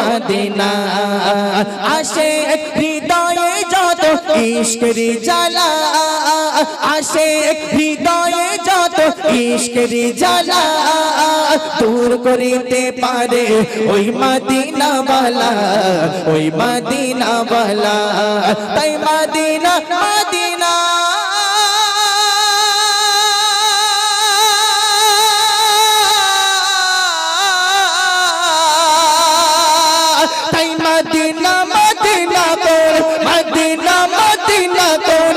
Medina. আসে হৃদয়ে যত ইশকেরি জ্বালা। আসে হৃদয়ে যত দূর করিতে পারে ওই মদিনা বালা ওই মদিনা বালা তাই মদিনা মদিনা মদিনা মদিনা তোর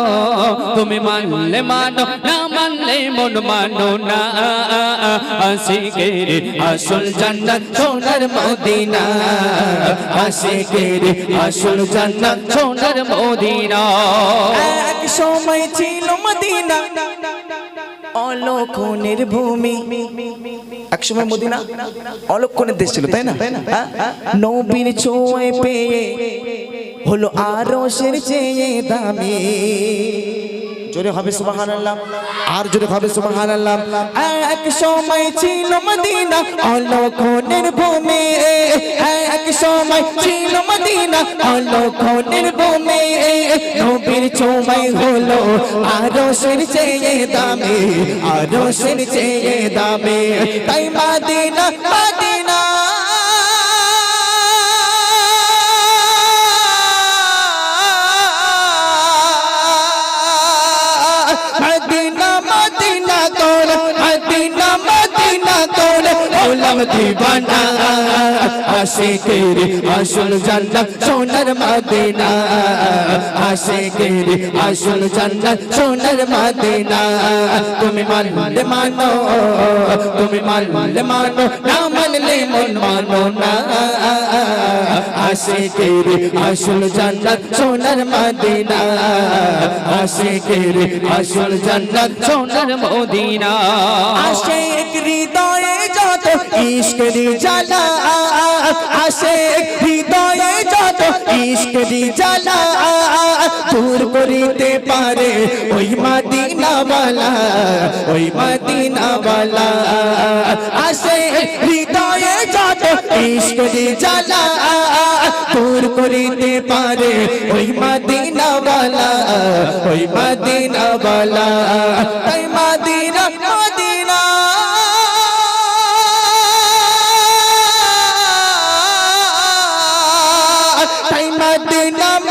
তুমি মানলে মানো, না মানলে মন মানো না। আশিকের আসল জান্নাত সোনার মদিনা। আশিকের আসল জান্নাত সোনার মদিনা। এক সময় ছিল মদিনা, অলক্ষণের ভূমি। এক সময় মদিনা, অলক্ষণের দেশ ছিল, তাই না? হ্যাঁ? নবীর ছোঁয়ে পেয়ে হলো আরও সের চেয়ে দামি। জোরে হবে সুবহানাল্লাহ। আর জোরে হবে সুবহানাল্লাহ। এক সময় ছিল মদিনা অলক্ষণের ভূমি। এক সময় ছিল মদিনা অলক্ষণের ভূমি। নবীর ছোঁয়াই হলো আরও সের চেয়ে দামি। আরও সের চেয়ে দামি। তাই মদিনা মদিনা। তোর ওলাম দিবানা। আশিকের আসল জান্নাত সোনার মদিনা। আশিকের আসল জান্নাত সোনার মদিনা। তুমি মানলে মানো, তুমি মানলে মানো, না মানলে মন মানো না। আশিকের আসল জান্নাত সোনার মদিনা। আশিকের আসল জান্নাত সোনার মদিনা। যত ইশকেরি জ্বালা আশেক হৃদয়ে যত ইশকেরি জ্বালা দূর করিতে পারে, ওই মদিনা বালা ওই মদিনা বালা আশেক হৃদয়ে যত ইশকেরি জ্বালা দূর করিতে পারে, ওই মদিনা বালা ওই মদিনা বালা তাই মদিনা মদিনা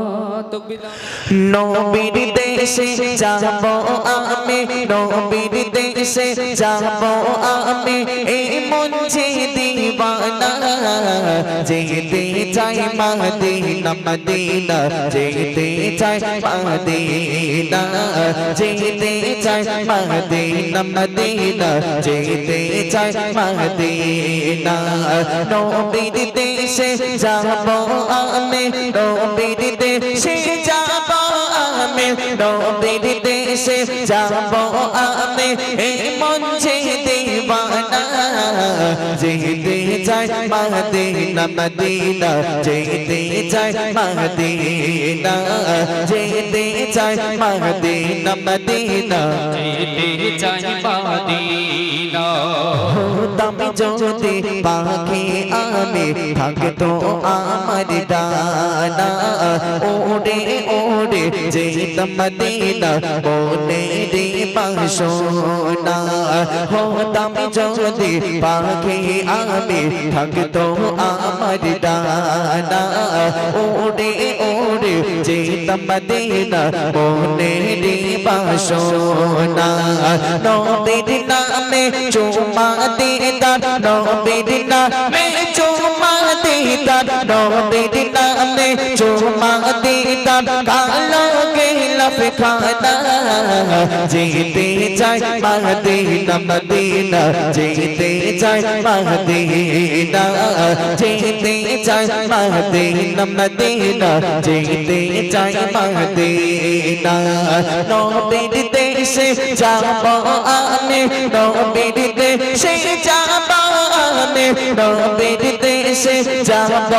নবীর দেশে যাব আমি নবীর দেশে যাব আমি এই মঞ্চে যেতে চাই মদিনা মদিনা যেতে চাই মদিনা যেতে চাই মদিনা মদিনা যেতে চাই মদিনা নবীর দেশে যাব আমি নবীর দেশে যাব আমি নবীর দেশে যাব আমি এই মন যে দিবানা যেতে চাই মদিনা মদিনা যেতে চাই মদিনা যেতে চাই মদিনা মদিনা। যেতে চাই মদিনা হতাম যদি পাখি আমি থাকতো আমার ডানা। ওড়ে ওড়ে যেতাম মদিনা বলে রে বাসনা হতাম যদি পাখি আমি থাকতো আমার ডানা। ওড়ে ওড়ে যেতাম মদিনা বলে রে বাসনা নবীর নামে চুমা দিদার নবীর নামে চুমা দিদার নবীর নামে চুমা দিদার কালো খানা যেতে চাই মদিনা মদিনা। যেতে চাই মদিনা যেতে চাই মদিনা মদিনা। যেতে চাই মদিনা নবীর দেশে যাব আমি, নবীর দেশে যাব আমি। নবীর দেশে যাব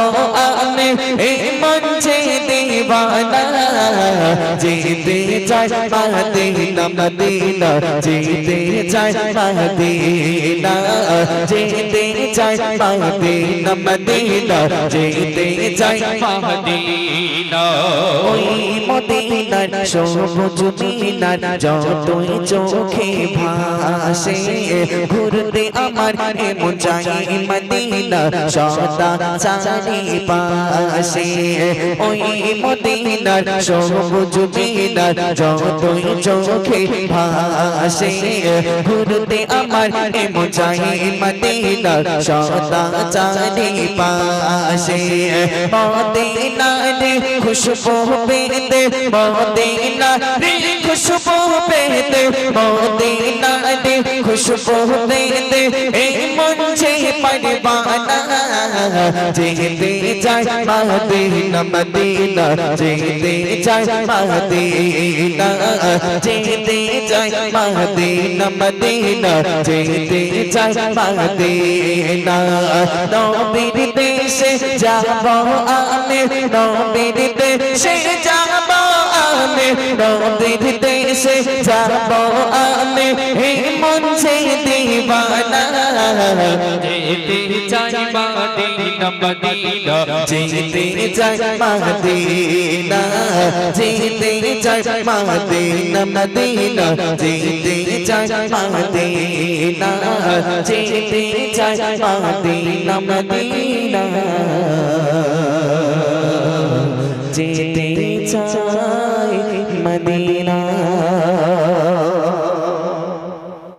আমি এই মঞ্চে দিবানা যেতে চাই মদিনা মদিনা যেতে চাই মদিনা যেতে চাই মদিনা মদিনা যেতে চাই মদিনা মদিনার সবুজ মিনার যতই চোখে ভাসে, ঘুরতে আমার এমন চাই মদিনা, সদা চারি পাশে। ওই মদিনার সবুজ মিনার যতই চোখে ভাসে, ঘুরতে আমার এমন চাই মদিনা, সদা চারি পাশে। মদিনা রে খুশবু পেতে মদিনা রে খুশবু পেতে, মদিনা রে খুশবু পেতে। এই মন যে পরবানা যেতে মদিনা মদিনা যেতে মদিনা, যেতে চাই মদিনা মদিনা যেতে চাই মদিনা। নবীর দেশে যাব আমি, নবীর দেশে যাব নবীর দেশে যাব আমি মন সে দিবানা। যেতে চাই মদিনা মদিনা। যেতে চাই মদিনা, যেতে চাই মদিনা मदीना